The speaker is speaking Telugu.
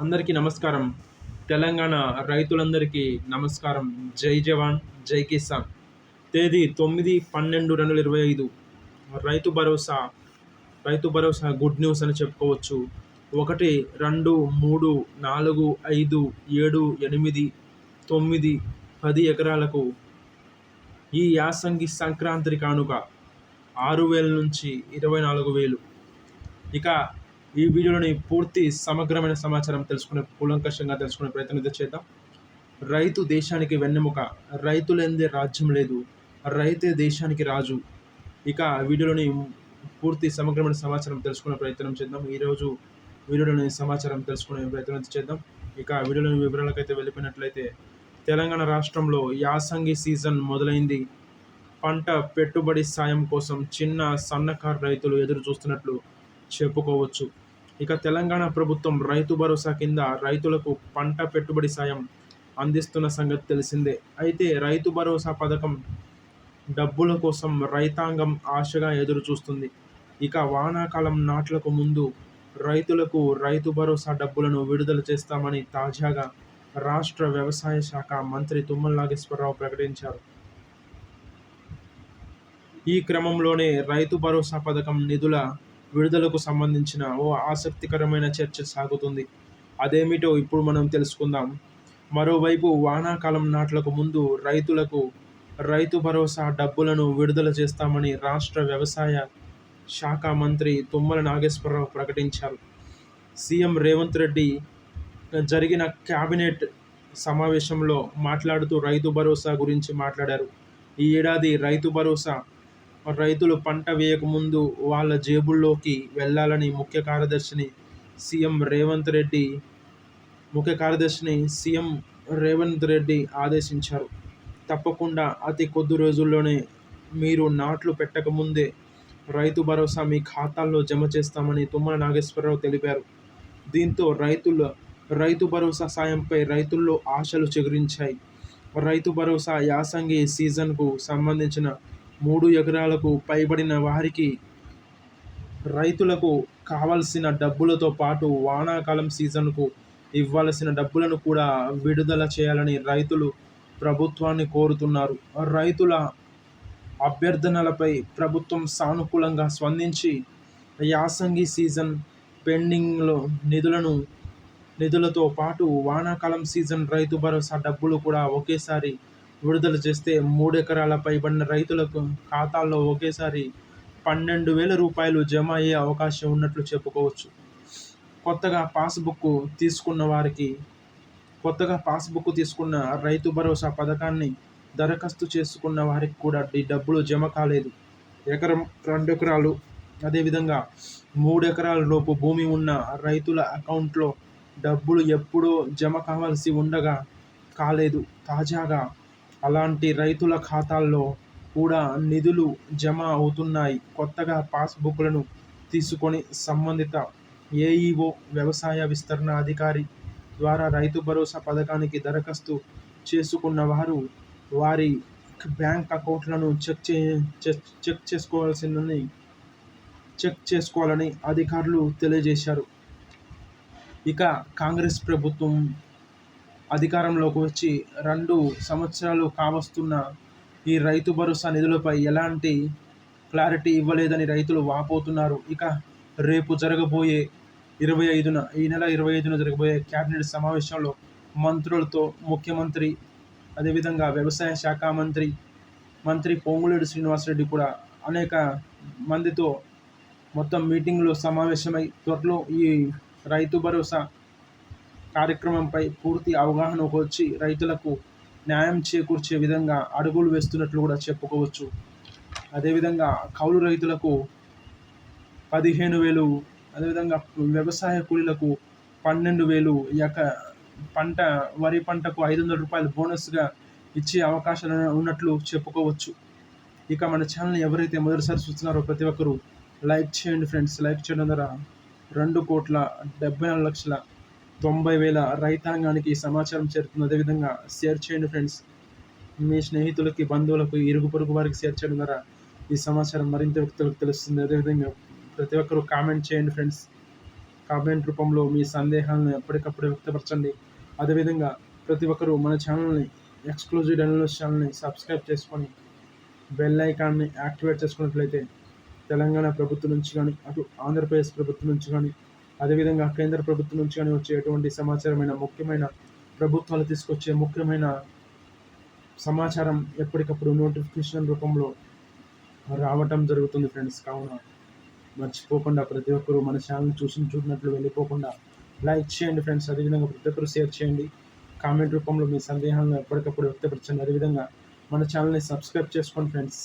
అందరికీ నమస్కారం. తెలంగాణ రైతులందరికీ నమస్కారం. జై జవాన్ జై కిసాన్. తేదీ తొమ్మిది పన్నెండు రెండు వేల ఇరవై ఐదు. రైతు భరోసా రైతు భరోసా గుడ్ న్యూస్ అని చెప్పుకోవచ్చు. ఒకటి రెండు మూడు నాలుగు ఐదు ఏడు ఎనిమిది తొమ్మిది పది ఎకరాలకు ఈ యాసంగి సంక్రాంతి కానుక ఆరు వేల నుంచి ఇరవై నాలుగు వేలు. ఇక ఈ వీడియోలోని పూర్తి సమగ్రమైన సమాచారం తెలుసుకునే కూలంకషంగా తెలుసుకునే ప్రయత్నం అయితే చేద్దాం. రైతు దేశానికి వెన్నెముక రైతు లేనిదే రాజ్యం లేదు రైతే దేశానికి రాజు. ఇక వీడియోలోని పూర్తి సమగ్రమైన సమాచారం తెలుసుకునే ప్రయత్నం చేద్దాం. ఈరోజు వీడియోలోని సమాచారం తెలుసుకునే ప్రయత్నం చేద్దాం. ఇక వీడియోలోని వివరాలకైతే వెళ్ళిపోయినట్లయితే తెలంగాణ రాష్ట్రంలో యాసంగి సీజన్ మొదలైంది. పంట పెట్టుబడి సాయం కోసం చిన్న సన్నకారు రైతులు ఎదురు చూస్తున్నట్లు చెప్పుకోవచ్చు. ఇక తెలంగాణ ప్రభుత్వం రైతు భరోసా కింద రైతులకు పంట పెట్టుబడి సాయం అందిస్తున్న సంగతి తెలిసిందే. అయితే రైతు భరోసా పథకం డబ్బుల కోసం రైతాంగం ఆశగా ఎదురు చూస్తుంది ఇక వానాకాలం నాట్లకు ముందు రైతులకు రైతు భరోసా డబ్బులను విడుదల చేస్తామని తాజాగా రాష్ట్ర వ్యవసాయ శాఖ మంత్రి తుమ్మల నాగేశ్వరరావు ప్రకటించారు. ఈ క్రమంలోనే రైతు భరోసా పథకం నిధుల విడుదలకు సంబంధించిన ఓ ఆసక్తికరమైన చర్చ సాగుతుంది. అదేమిటో ఇప్పుడు మనం తెలుసుకుందాం. మరోవైపు వానాకాలం నాట్లకు ముందు రైతులకు రైతు భరోసా డబ్బులను విడుదల చేస్తామని రాష్ట్ర వ్యవసాయ శాఖ మంత్రి తుమ్మల నాగేశ్వరరావు ప్రకటించారు. సీఎం రేవంత్ రెడ్డి జరిగిన క్యాబినెట్ సమావేశంలో మాట్లాడుతూ రైతు భరోసా గురించి మాట్లాడారు. ఈ ఏడాది రైతు భరోసా రైతులు పంట వేయకముందు వాళ్ళ జేబుల్లోకి వెళ్ళాలని ముఖ్య కార్యదర్శిని సీఎం రేవంత్ రెడ్డి ముఖ్య కార్యదర్శిని సీఎం రేవంత్ రెడ్డి ఆదేశించారు. తప్పకుండా అతి కొద్ది రోజుల్లోనే మీరు నాట్లు పెట్టకముందే రైతు భరోసా మీ ఖాతాల్లో జమ చేస్తామని తుమ్మల నాగేశ్వరరావు తెలిపారు. దీంతో రైతుల రైతు భరోసా సాయంపై రైతుల్లో ఆశలు చిగురించాయి. రైతు భరోసా యాసంగి సీజన్కు సంబంధించిన మూడు ఎకరాలకు పైబడిన వారికి రైతులకు కావలసిన డబ్బులతో పాటు వానాకాలం సీజన్కు ఇవ్వాల్సిన డబ్బులను కూడా విడుదల చేయాలని రైతులు ప్రభుత్వాన్ని కోరుతున్నారు. రైతుల అభ్యర్థనలపై ప్రభుత్వం సానుకూలంగా స్పందించి యాసంగి సీజన్ పెండింగ్లో నిధులను నిధులతో పాటు వానాకాలం సీజన్ రైతు భరోసా డబ్బులు కూడా ఒకేసారి విడుదల చేస్తే మూడు ఎకరాల పైబడిన రైతులకు ఖాతాల్లో ఒకేసారి పన్నెండు వేల రూపాయలు జమ అయ్యే అవకాశం ఉన్నట్లు చెప్పుకోవచ్చు. కొత్తగా పాస్బుక్ తీసుకున్న వారికి కొత్తగా పాస్బుక్ తీసుకున్న రైతు భరోసా పథకాన్ని దరఖాస్తు చేసుకున్న వారికి కూడా ఈ డబ్బులు జమ కాలేదు. ఎకరం రెండు ఎకరాలు అదేవిధంగా మూడు ఎకరాల లోపు భూమి ఉన్న రైతుల అకౌంట్లో డబ్బులు ఎప్పుడో జమ కావాల్సి ఉండగా కాలేదు. తాజాగా అలాంటి రైతుల ఖాతాల్లో కూడా నిధులు జమ అవుతున్నాయి. కొత్తగా పాస్బుక్లను తీసుకొని సంబంధిత ఏఈఓ వ్యవసాయ విస్తరణ అధికారి ద్వారా రైతు భరోసా పథకానికి దరఖాస్తు చేసుకున్న వారు వారి బ్యాంక్ అకౌంట్లను చెక్ చే చెక్ చేసుకోవాల్సిందని చెక్ చేసుకోవాలని అధికారులు తెలియజేశారు. ఇక కాంగ్రెస్ ప్రభుత్వం అధికారంలోకి వచ్చి రెండు సంవత్సరాలు కావస్తున్న ఈ రైతు భరోసా నిధులపై ఎలాంటి క్లారిటీ ఇవ్వలేదని రైతులు వాపోతున్నారు. ఇక రేపు జరగబోయే ఇరవై ఐదున ఈ నెల ఇరవై ఐదున జరగబోయే క్యాబినెట్ సమావేశంలో మంత్రులతో ముఖ్యమంత్రి అదేవిధంగా వ్యవసాయ శాఖ మంత్రి మంత్రి పొంగులేడు శ్రీనివాసరెడ్డి కూడా అనేక మందితో మొత్తం మీటింగ్లో సమావేశమై త్వరలో ఈ రైతు భరోసా కార్యక్రమంపై పూర్తి అవగాహనకు వచ్చి రైతులకు న్యాయం చేకూర్చే విధంగా అడుగులు వేస్తున్నట్లు కూడా చెప్పుకోవచ్చు. అదేవిధంగా కౌలు రైతులకు పదిహేను వేలు అదేవిధంగా వ్యవసాయ కూలీలకు పన్నెండు వేలు ఎక పంట వరి పంటకు ఐదు వందల రూపాయలు బోనస్గా ఇచ్చే అవకాశాలు ఉన్నట్లు చెప్పుకోవచ్చు. ఇక మన ఛానల్ని ఎవరైతే మొదటిసారి చూస్తున్నారో ప్రతి ఒక్కరూ లైక్ చేయండి ఫ్రెండ్స్. లైక్ చేయడం ద్వారా రెండు కోట్ల డెబ్బై నాలుగు లక్షల తొంభై వేల రైతాంగానికి సమాచారం చేరుతుంది. అదేవిధంగా షేర్ చేయండి ఫ్రెండ్స్. మీ స్నేహితులకి బంధువులకు ఇరుగు పొరుగు వారికి షేర్ చేయడం ద్వారా ఈ సమాచారం మరింత వ్యక్తులకు తెలుస్తుంది. అదేవిధంగా ప్రతి ఒక్కరూ కామెంట్ చేయండి ఫ్రెండ్స్. కామెంట్ రూపంలో మీ సందేహాలను ఎప్పటికప్పుడు వ్యక్తపరచండి. అదేవిధంగా ప్రతి ఒక్కరూ మన ఛానల్ని ఎక్స్క్లూజివ్ డెనలస్ ఛానల్ని సబ్స్క్రైబ్ చేసుకొని బెల్ ఐకాన్ని యాక్టివేట్ చేసుకున్నట్లయితే తెలంగాణ ప్రభుత్వం నుంచి కానీ అటు ఆంధ్రప్రదేశ్ ప్రభుత్వం నుంచి కానీ అదేవిధంగా కేంద్ర ప్రభుత్వం నుంచి కానీ వచ్చేటువంటి సమాచారమైన ముఖ్యమైన ప్రభుత్వాలు తీసుకొచ్చే ముఖ్యమైన సమాచారం ఎప్పటికప్పుడు నోటిఫికేషన్ రూపంలో రావటం జరుగుతుంది ఫ్రెండ్స్. కావున మర్చిపోకుండా ప్రతి ఒక్కరూ మన ఛానల్ చూసి చూసినట్లు వెళ్ళిపోకుండా లైక్ చేయండి ఫ్రెండ్స్. అదేవిధంగా ప్రతి ఒక్కరు షేర్ చేయండి. కామెంట్ రూపంలో మీ సందేహాలను ఎప్పటికప్పుడు వ్యక్తపరచండి. అదేవిధంగా మన ఛానల్ని సబ్స్క్రైబ్ చేసుకోండి ఫ్రెండ్స్.